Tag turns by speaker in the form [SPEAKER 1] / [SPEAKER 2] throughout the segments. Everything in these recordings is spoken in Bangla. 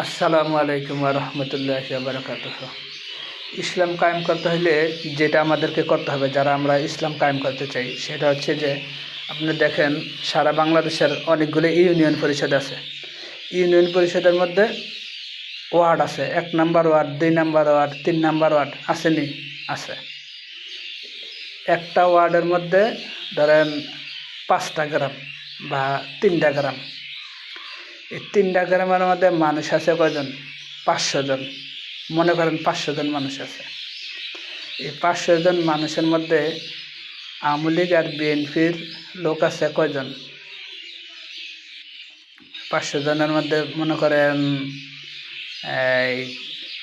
[SPEAKER 1] আসসালামু আলাইকুম রহমতুল্লাহ বারকাত ইসলাম কায়েম করতে হলে যেটা আমাদেরকে করতে হবে, যারা আমরা ইসলাম কায়েম করতে চাই, সেটা হচ্ছে যে, আপনি দেখেন, সারা বাংলাদেশের অনেকগুলো ইউনিয়ন পরিষদ আছে। ইউনিয়ন পরিষদের মধ্যে ওয়ার্ড আছে, এক নাম্বার ওয়ার্ড, দুই নাম্বার ওয়ার্ড, তিন নাম্বার ওয়ার্ড আসেনি, আছে। একটা ওয়ার্ডের মধ্যে ধরেন পাঁচটা গ্রাম বা তিনটা গ্রাম। এই তিনটা গ্রামের মধ্যে মানুষ আছে কয়জন? পাঁচশো জন। মনে করেন পাঁচশো জন মানুষ আছে। এই পাঁচশো জন মানুষের মধ্যে আওয়ামী লীগ আর বিএনপির লোক আছে কয়জন? পাঁচশো জনের মধ্যে মনে করেন, এই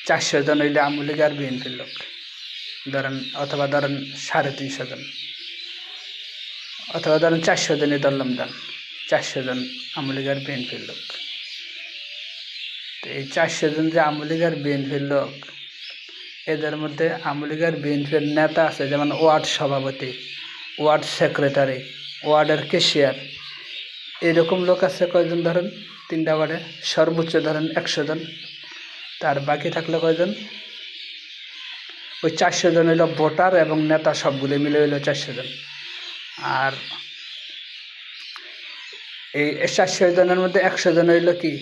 [SPEAKER 1] চারশো জন হইলে আওয়ামী লীগ আর বিএনপির লোক। ধরেন, অথবা ধরেন সাড়ে তিনশো জন। অথবা ধরেন চারশো জনই ধরলাম দেন চারশো জন আওয়ামী লীগ বিএনপির লোক। তো এই চারশো জন যে আওয়ামী লীগ বিএনপির লোক, এদের মধ্যে আওয়ামী লীগ বিএনপির নেতা আছে যেমন ওয়ার্ড সভাপতি, ওয়ার্ড সেক্রেটারি, ওয়ার্ডের কেশিয়ার এরকম লোক আছে কয়জন ধরেন? তিনটা ওয়ার্ডে সর্বোচ্চ ধরেন একশো জন। তার বাকি থাকলে কয়জন? ওই চারশো জন হইল ভোটার এবং নেতা সবগুলো মিলে হইল চারশো জন। আর এই চারশো জনের মধ্যে একশো জন হইল কি?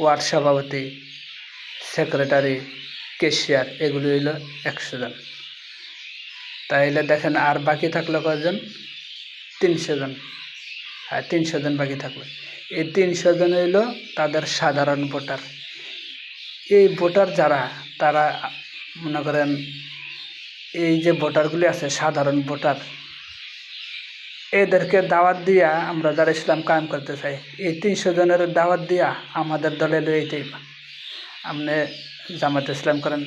[SPEAKER 1] ওয়ার্ড সভাপতি, সেক্রেটারি কেশিয়ার এগুলি হইল একশো জন। তাইলে দেখেন আর বাকি থাকল কয়জন? তিনশো জন। হ্যাঁ তিনশো জন বাকি থাকল। এই তিনশো জন হইল তাদের সাধারণ ভোটার। এই ভোটার যারা, তারা মনে করেন এই যে ভোটারগুলি আছে, সাধারণ ভোটার এদেরকে দাওয়াত দিয়া আমরা যারা ইসলাম কায়েম করতে চাই। এই তিনশো জনের দাওয়াত দিয়া আমাদের দলে লইতেই আপনি জামাত ইসলাম করেন,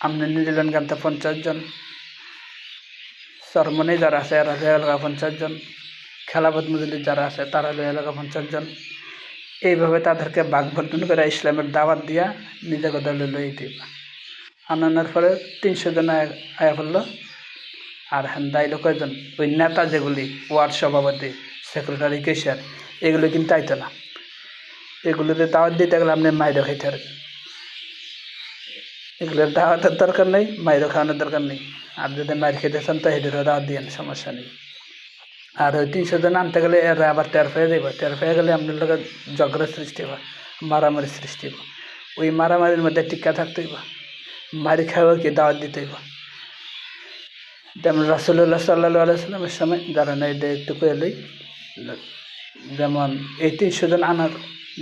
[SPEAKER 1] আপনি নিলেন গানতে পঞ্চাশ জন, সরমনি যারা আছে এরা লয়ে এলাকা পঞ্চাশ জন মজুলি যারা আছে তারা লয়ে এলাকা পঞ্চাশ জন। এইভাবে তাদেরকে বাঘ বন্টন করে ইসলামের দাওয়াত দিয়া নিজেকে দলে লইতেই আনানোর ফলে তিনশো জন আয়া- আয়া পড়ল। আর হেন্দাইল কয়জন? ওই নেতা যেগুলি ওয়ার্ড সভাপতি, সেক্রেটারি, কেশিয়ার, এগুলো কিন্তু আইতো না। এগুলোতে দাওয়াত দিতে গেলে আপনি মাইরও খাইতে পারবেন। এগুলোর দাওয়াতের দরকার নেই, মাইরও খাওয়ানোর দরকার নেই। আর যদি মাইর খেতে চান তো হেঁটেরও দাওয়াত দিয়েন সমস্যা নেই। আর ওই তিনশো জন আনতে গেলে এরা আবার টের পেয়ে যাইব। টের পেয়ে গেলে আপনার লোকের ঝগড়ার সৃষ্টি হয় মারামারি সৃষ্টি হইব। ওই মারামারির মধ্যে টিকা থাকতে হইব। মারি খাওয়া কি, দাওয়াত দিতে হইব। যেমন রাসুল্লাহ সাল্লাহ আলাইসাল্লামের সময় যারা নেই একটু লই, যেমন এই তিনশো জন আনার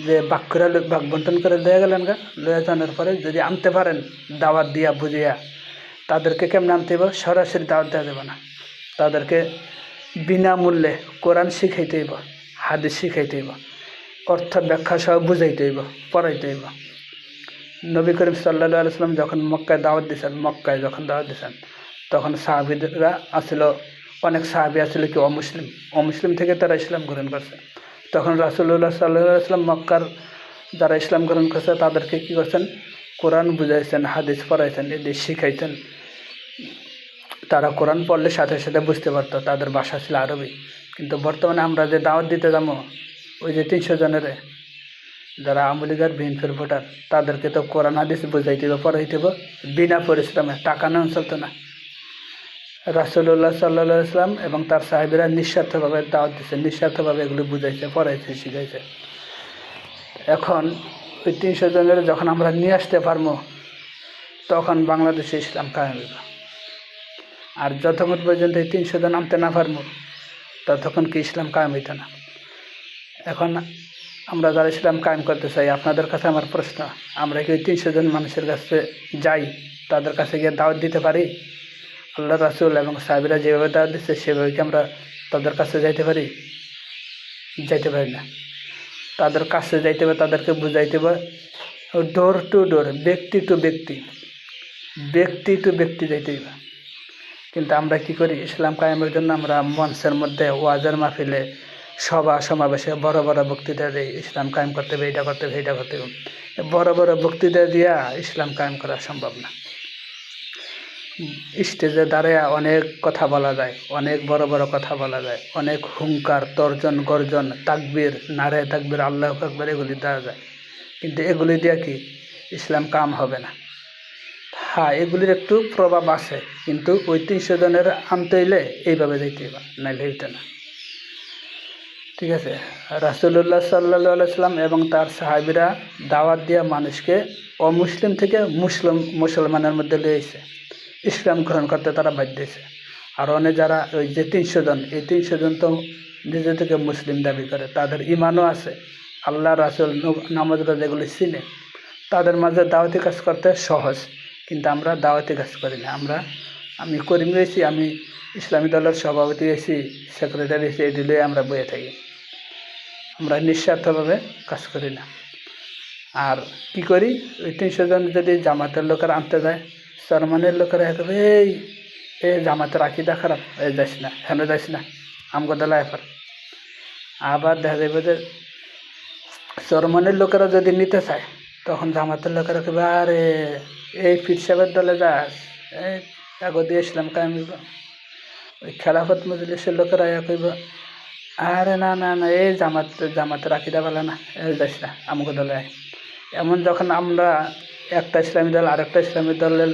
[SPEAKER 1] যে বাক করে লো- বাক বন্টন করে লয়ে গেলেন গা লয়ে জানার পরে যদি আনতে পারেন, দাওয়াত দিয়া বুঝিয়া তাদেরকে কেমন আনতে হইব? সরাসরি দাওয়াত দেওয়া যাবে না। তাদেরকে বিনামূল্যে কোরআন শিখাইতে হইব, হাদিস শিখাইতে হইব, অর্থ ব্যাখ্যা সহ বুঝাইতে হইব, পড়াইতে হইব। নবী করিম সাল্লা আলাইসাল্লাম যখন মক্কায় দাওয়াত দিয়েছেন মক্কায় যখন দাওয়াত দিয়েছেন তখন সাহাবিদরা আসছিল অনেক সাহাবি আসছিল কি অমুসলিম অমুসলিম থেকে তারা ইসলাম গ্রহণ করছে। তখন রাসুল্লাহ সাল্লাহ আসলাম মক্কার যারা ইসলাম গ্রহণ করছে, তাদেরকে কী করছেন? কোরআন বুঝাইছেন, হাদিস পড়াইছেন এদের শিখাইছেন। তারা কোরআন পড়লে সাথে সাথে বুঝতে পারতো তাদের ভাষা ছিল আরবি। কিন্তু বর্তমানে আমরা যে দাওয়াত দিতে যাব, ওই যে তিনশো জনের, যারা আওয়ামী লীগের বিএনপির ভোটার, তাদেরকে তো কোরআন, হাদিস বুঝাইতে পড়াইতে বিনা পরিশ্রমে, টাকা নেওয়া চলতো না। রাসুল্লাহ সাল্লা ইসলাম এবং তার সাহেবেরা নিঃস্বার্থভাবে দাওয়াত দিচ্ছে নিঃস্বার্থভাবে এগুলো বুঝাইছে, পড়াইছে, শিখাইছে। এখন ওই তিনশো জনের যখন আমরা নিয়ে আসতে পারব, তখন বাংলাদেশে ইসলাম কায়েম হবে। আর যতক্ষণ পর্যন্ত এই তিনশো জন আনতে না পারব, ততক্ষণ কি ইসলাম কায়েম হইতো না। এখন আমরা যারা ইসলাম কায়েম করতে চাই, আপনাদের কাছে আমার প্রশ্ন, আমরা কি ওই তিনশো জন মানুষের কাছে যাই, তাদের কাছে গিয়ে দাওয়াত দিতে পারি? আল্লাহ রাসুল এবং সাহেবরা যেভাবে দাওয়াত দিচ্ছে, সেভাবে কি আমরা তাদের কাছে যাইতে পারি? যাইতে পারি না। তাদের কাছে যাইতে হবে, তাদেরকে বুঝাইতে হবে ডোর টু ডোর ব্যক্তি টু ব্যক্তি ব্যক্তি টু ব্যক্তি যাইতে হবে কিন্তু আমরা কি করি? ইসলাম কায়েমের জন্য আমরা মঞ্চের মধ্যে ওয়াজের মাহফিলে, সভা সমাবেশে বড় বড় বক্তৃতা দিই, ইসলাম কায়েম করতে হবে, এইটা করতে হবে এইটা করতে হবে। বড় বড় বক্তৃতা দিয়া ইসলাম কায়েম করা সম্ভব না। স্টেজে দাঁড়িয়ে অনেক কথা বলা যায়, অনেক বড় বড় কথা বলা যায়, অনেক হুঙ্কার তর্জন, গর্জন, তাকবির, নারে তাকবির, আল্লাহ আকবর এগুলি দেওয়া যায়। কিন্তু এগুলি দিয়ে কি ইসলাম কাম হবে না। হ্যাঁ এগুলির একটু প্রভাব আছে, কিন্তু ওই তিনশো জনের আনতে হইলে এইভাবে হবে নাইলে হইতে না। ঠিক আছে রাসুল্লাহ সাল্লা সাল্লাম এবং তার সাহাবিরা দাওয়াত দিয়া মানুষকে অমুসলিম থেকে মুসলিম, মুসলমানের মধ্যে লিয়েছে ইসলাম গ্রহণ করতে তারা বাধ্য হয়েছে। আর অনেক যারা ওই যে তিনশো জন, এই তিনশো জন তো নিজে থেকে মুসলিম দাবি করে। তাদের ইমানও আছে। আল্লাহ, রাসুল নামাজরা যেগুলি চিনে, তাদের মাঝে দাওয়াতি কাজ করতে সহজ। কিন্তু আমরা দাওয়াতি কাজ করি না। আমরা, আমি করিম হয়েছি, আমি ইসলামী দলের সভাপতি হয়েছি, সেক্রেটারি হয়েছি এগুলোই আমরা বয়ে থাকি। আমরা নিঃস্বার্থভাবে কাজ করি না। আর কি করি? ওই তিনশো জন যদি জামাতের লোকের আনতে যায় সরমানের লোকেরা একেবারে এই, এ জামাতের আকিদা খারাপ এই যাস না, হেন যাস না, আমগো দলা এফার আবার দেখা যাবে যে সরমানের লোকেরা যদি নিতে চায়, তখন জামাতের লোকেরা কেবে আরে, এই ফির সাহেবের দলে যাস, এই কাগজ দিয়ে ইসলাম কায়েম হইব। ওই খেলাফত মজলিসের লোকেরা ইয়া কইব, আরে, না না না, এই জামাত জামাতে রাখিদা বলে না এই যাস না আমাকে দলে আয়। এমন যখন আমরা একটা ইসলামী দল, আরেকটা ইসলামী দলের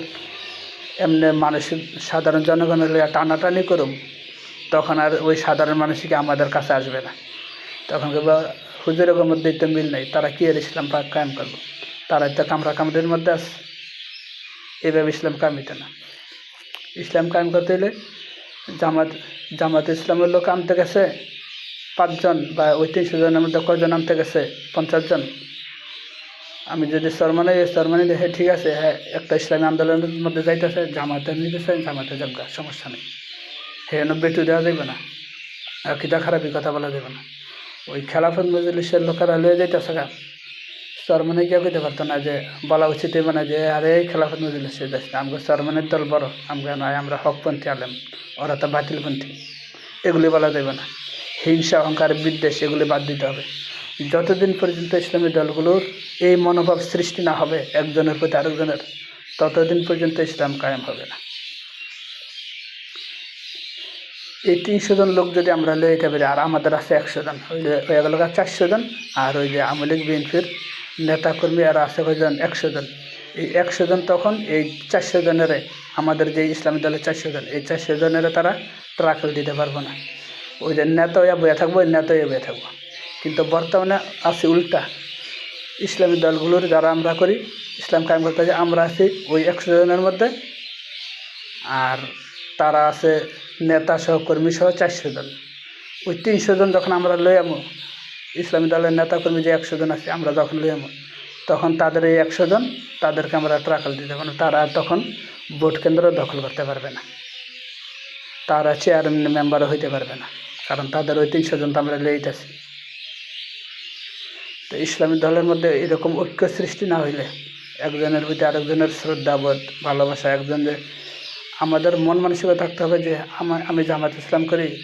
[SPEAKER 1] এমনি মানসিক সাধারণ জনগণের টানাটানি করুম, তখন আর ওই সাধারণ মানুষকে আমাদের কাছে আসবে না। তখন কেবল হুজুরের মধ্যে তো মিল নেই, তারা কি আর ইসলাম কায়েম করব? তারা তো কামরা কামড়ের মধ্যে আছে। এভাবে ইসলাম কামিতে না। ইসলাম কায়েম করতে হলে জামাত জামাত ইসলামের লোক আনতে গেছে, পাঁচজন বা ওই তিনশো জনের মধ্যে কয়জন আনতে গেছে? পঞ্চাশ জন। আমি যদি সরমানে সরমানি দেখে ঠিক আছে হ্যাঁ একটা ইসলামী আন্দোলনের মধ্যে যাইতেছে জামাতে নিতেছে জামাতে যাবগা সমস্যা নেই। হ্যাঁ বেটু দেওয়া যাবে না, আর কিতা খারাপই কথা বলা যাবে না। ওই খেলাফত মজলিসের লোকেরা লয়ে যাইতেছে গা। সরমানে কেউ কইতে পারতো না যে, বলা উচিত মানে যে, আরে, খেলাফত মজলিসে যাচ্ছে আমাকে সরমানের দল বড় আমরা নয়, আমরা হকপন্থী আলেম, ওরা তো বাতিলপন্থী। এগুলি বলা যাবে না। হিংসা, অহংকার, বিদ্বেষ, এগুলি বাদ দিতে হবে। যতদিন পর্যন্ত ইসলামী দলগুলোর এই মনোভাব সৃষ্টি না হবে একজনের প্রতি আরেকজনের, ততদিন পর্যন্ত ইসলাম কায়েম হবে না। এই তিনশো জন লোক যদি আমরা লয়ে যেতে পারি, আর আমাদের আছে একশো জন, ওই যে হয়ে গেল চারশো জন, আর ওই যে আওয়ামী লীগ, বিএনপির নেতাকর্মী আর আছে কয়জন? একশো জন। এই একশো জন তখন এই চারশো জনের, আমাদের যে ইসলামী দলের চারশো জন, এই চারশো জনের তারা ট্রাকল দিতে পারব না। ওই যে নেতা বয়ে থাকব নেতা বয়ে থাকব। কিন্তু বর্তমানে আছে উল্টা। ইসলামী দলগুলোর যারা আমরা করি, ইসলাম কায়েম করতে যে আমরা আছি, ওই একশো জনের মধ্যে। আর তারা আছে নেতা সহকর্মী সহ চারশো জন। ওই তিনশো জন যখন আমরা লই আমো, ইসলামী দলের নেতা কর্মী যে একশো জন আছে, আমরা যখন লই আমো, তখন তাদের এই একশো জন, তাদেরকে আমরা ট্রাকাল দিতে পারব তারা তখন ভোট কেন্দ্র দখল করতে পারবে না। তারা চেয়ার মেম্বারও হইতে পারবে না। কারণ তাদের ওই তিনশো জন তো আমরা লইতেছি। তো ইসলামী দলের মধ্যে এরকম ঐক্য সৃষ্টি না হইলে একজনের প্রতি আরেকজনের শ্রদ্ধাবোধ ভালোবাসা একজন যে আমাদের মন মানসিকতা থাকতে হবে যে আমার আমি জামাত ইসলাম করি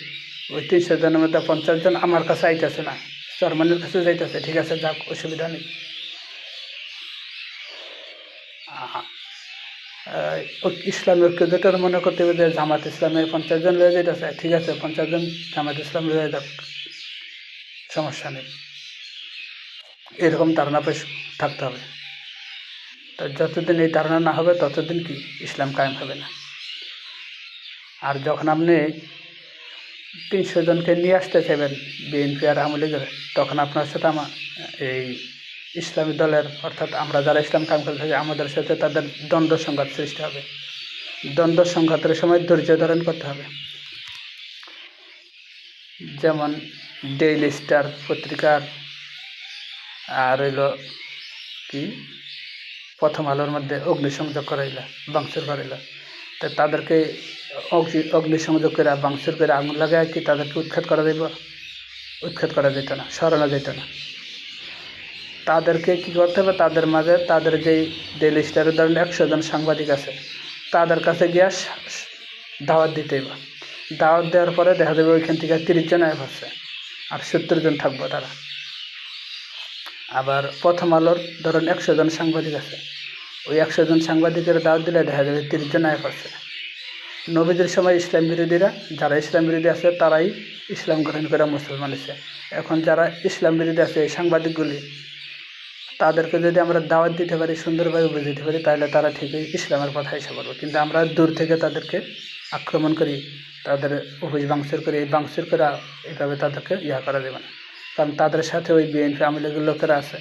[SPEAKER 1] ওই তিনশো জনের মধ্যে পঞ্চাশ জন আমার কাছে আইতেছে না জার্মানির কাছে যাইতেছে ঠিক আছে যাক অসুবিধা নেই। আ- আহ, ঐক্য যেটার মনে করতে হবে যে জামাত ইসলামে পঞ্চাশ জন লয়ে যাইতেছে ঠিক আছে পঞ্চাশ জন জামাত ইসলাম লয়ে যাক সমস্যা নেই। এরকম ধারণা থাকতে হবে। তো যতদিন এই ধারণা না হবে, ততদিন কি ইসলাম কায়েম হবে না? আর যখন আপনি তিনশো জনকে নিয়ে আসতে চাইবেন বিএনপি আর আওয়ামী লীগের, তখন আপনার সাথে আমার এই ইসলামী দলের, অর্থাৎ আমরা যারা ইসলাম কাম করতে থাকি আমাদের সাথে তাদের দ্বন্দ্ব সংঘাত সৃষ্টি হবে। দ্বন্দ্ব সংঘাতের সময় ধৈর্য ধারণ করতে হবে। যেমন ডেইলি স্টার পত্রিকার আর হইল কি? প্রথম আলোর মধ্যে অগ্নিসংযোগ করাইলা, বাংসুর করাইলা। তো তাদেরকে অগ্নি, অগ্নিসংযোগ করে বাংসুর করে আগুন লাগায় কি তাদেরকে উৎখাত করা যাইব? উৎখাত করা যেত না, সরানো যেত না। তাদেরকে কি করতে হবে? তাদের মাঝে তাদের যেই ডেলি স্টারের ধরেন একশো জন সাংবাদিক আছে, তাদের কাছে গিয়া দাওয়াত দিতে হবে দাওয়াত দেওয়ার পরে দেখা যাবে ওইখান থেকে তিরিশ জন আয় হচ্ছে, আর সত্তর জন থাকব তারা। আবার প্রথম আলোর ধরুন একশো জন সাংবাদিক আছে। ওই একশো জন সাংবাদিকের দাওয়াত দিলে দেখা যাবে তিরিশ জন আয় করছে নবীদের সময় ইসলাম বিরোধীরা, যারা ইসলাম বিরোধী আছে, তারাই ইসলাম গ্রহণ করে মুসলমান হয়েছে। এখন যারা ইসলাম বিরোধী আছে, এই সাংবাদিকগুলি, তাদেরকে যদি আমরা দাওয়াত দিতে পারি, সুন্দরভাবে বুঝে দিতে পারি, তাহলে তারা ঠিকই ইসলামের কথা এসে বলব কিন্তু আমরা দূর থেকে তাদেরকে আক্রমণ করি, তাদের অফিস বাংসুর করি, এই বাংসুর করা এইভাবে তাদেরকে ইয়া করা যাবে না। কারণ তাদের সাথে ওই বিএনপি আওয়ামী লীগের লোকেরা আছে।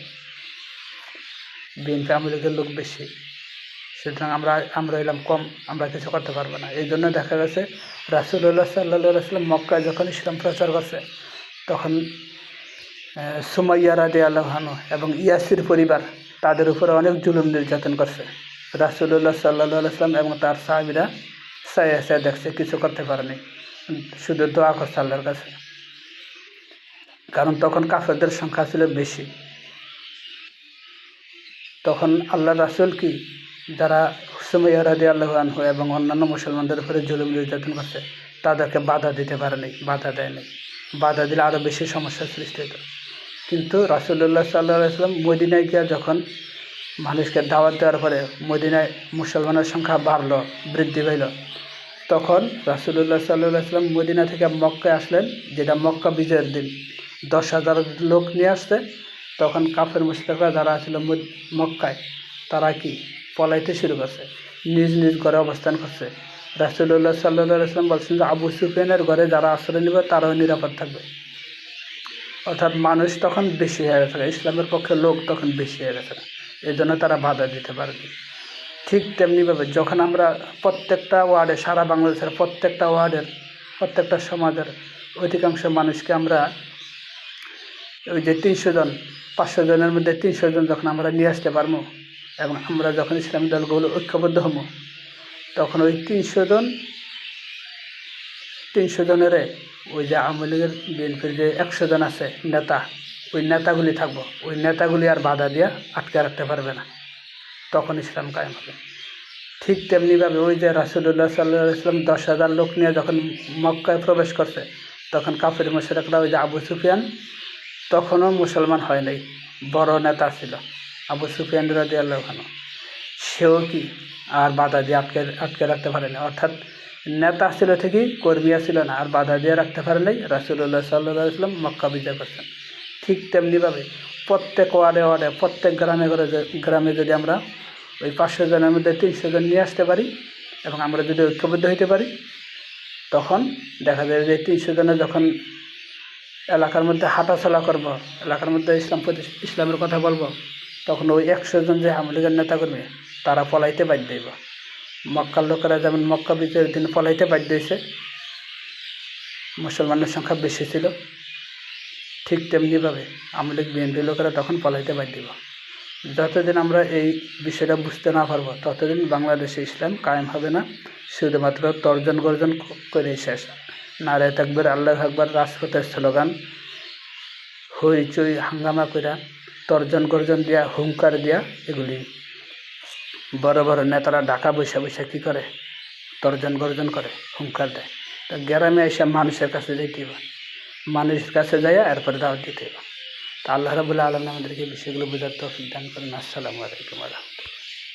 [SPEAKER 1] বিএনপি আওয়ামী লীগের লোক বেশি। সুতরাং আমরা আমরা এলাম কম, আমরা কিছু করতে পারব না। এই জন্য দেখা গেছে রাসুল্লাহ সাল্লাহ সাল্লাম মক্কায় যখন ইসলাম প্রচার করছে, তখন সুমাইয়া রাদে আল্লাহানু এবং ইয়াসির পরিবার তাদের উপরে অনেক জুলুম নির্যাতন করছে। রাসুল্লাহ সাল্লাহ সাল্লাম এবং তার সাহাবিরা সায়া সায়া দেখছে, কিছু করতে পারেনি। শুধু দোয়া করছে আল্লাহর কাছে। কারণ তখন কাফেরদের সংখ্যা ছিল বেশি। তখন আল্লাহ রাসুল কি? যারা সুমাইয়া রাদি আল্লাহ আনহু এবং অন্যান্য মুসলমানদের উপরে জুলুম, নির্যাতন করছে, তাদেরকে বাধা দিতে পারেনি, বাধা দেয়নি। বাধা দিলে আরও বেশি সমস্যার সৃষ্টি হতো। কিন্তু রাসুল্লাহ সাল্লাহ আসলাম মদিনায় গিয়া যখন মানুষকে দাওয়াত দেওয়ার পরে মদিনায় মুসলমানের সংখ্যা বাড়লো, বৃদ্ধি পাইল, তখন রাসুল্লাহ সাল্লাহ আসলাম মদিনা থেকে মক্কায় আসলেন, যেটা মক্কা বিজয়ের দিন। দশ হাজার লোক নিয়ে আসছে। তখন কাফের মুস্তাকরা যারা ছিল মক্কায়, তারা কি পলাইতে শুরু করছে। নিজ নিজ ঘরে অবস্থান করছে। রাসুল্লাহ সাল্লাহ আসলাম বলছেন যে, আবু সুফিয়ানের ঘরে যারা আশ্রয় নেবে, তারাও নিরাপদ থাকবে। অর্থাৎ মানুষ তখন বেশি হয়ে গেছে। ইসলামের পক্ষে লোক তখন বেশি হয়ে গেছে। এই জন্য তারা বাধা দিতে পারেনি। ঠিক তেমনিভাবে যখন আমরা প্রত্যেকটা ওয়ার্ডে, সারা বাংলাদেশের প্রত্যেকটা ওয়ার্ডের, প্রত্যেকটা সমাজের অধিকাংশ মানুষকে আমরা ওই যে তিনশো জন, পাঁচশো জনের মধ্যে তিনশো জন যখন আমরা নিয়ে আসতে পারব এবং আমরা যখন ইসলামী দলগুলো ঐক্যবদ্ধ হব, তখন ওই তিনশো জন, তিনশো জনের ওই যে আওয়ামী লীগের বিএনপির যে একশো জন আছে নেতা, ওই নেতাগুলি থাকব। ওই নেতাগুলি আর বাধা দিয়ে আটকে রাখতে পারবে না। তখন ইসলাম কায়েম হবে। ঠিক তেমনিভাবে ওই যে রাসুল্লাহ সাল্লাহ ইসলাম দশ হাজার লোক নিয়ে যখন মক্কায় প্রবেশ করছে, তখন কাফির মোশারকরা ওই যে আবু সুফিয়ান তখনও মুসলমান হয় নাই, বড় নেতা ছিল, আবু সুফিয়ান রাজি আল্লাহ সেও কি আর বাধা দিয়ে আটকে আটকে রাখতে পারে না অর্থাৎ নেতা ছিল ঠিকই কর্মীয়া ছিল না, আর বাধা দিয়ে রাখতে পারে নাই রাসুল্লাহ সাল্লাহ ইসলাম মক্কা বিজয় করছেন। ঠিক তেমনিভাবে প্রত্যেক ওয়ার্ডে ওয়ার্ডে, প্রত্যেক গ্রামে ঘরে গ্রামে যদি আমরা ওই পাঁচশো জনের মধ্যে তিনশো জন নিয়ে আসতে পারি এবং আমরা যদি ঐক্যবদ্ধ হইতে পারি, তখন দেখা যায় যে তিনশো জনে যখন এলাকার মধ্যে হাঁটাচলা করব, এলাকার মধ্যে ইসলাম ইসলামের কথা বলব, তখন ওই একশো জন যে আওয়ামী লীগের নেতা করবে তারা পলাইতে বাধ্য হইব। মক্কার লোকেরা যেমন মক্কা বিজয়ের দিন পলাইতে বাধ্য হয়েছে মুসলমানের সংখ্যা বেশি ছিল, ঠিক তেমনিভাবে আওয়ামী লীগ বিএনপি লোকেরা তখন পলাইতে বাধ্য যতদিন আমরা এই বিষয়টা বুঝতে না পারব, ততদিন বাংলাদেশে ইসলাম কায়েম হবে না। শুধুমাত্র তর্জন গর্জন ক- করেই শেষ। নারে থাকবার আল্লাহ আকবর রাজপথের স্লোগান, হইচই হাঙ্গামা কইরা, তর্জন গর্জন দিয়া হুঙ্কার দিয়া এগুলি। বড় বড় নেতারা ডাকা বৈশা বৈশা কী করে? তর্জন গর্জন করে হুঙ্কার দেয়। তা গ্রামে এসে মানুষের কাছে যেতে হবে মানুষের কাছে যাইয়া এরপরে দাওয়াত দিতে হবে তা আল্লাহ রাবুল্লাহ আলম আমাদেরকে বিষয়গুলো বোঝার তৌফিক দান করেন। আসসালামু আলাইকুম রহমতুল্লাহ।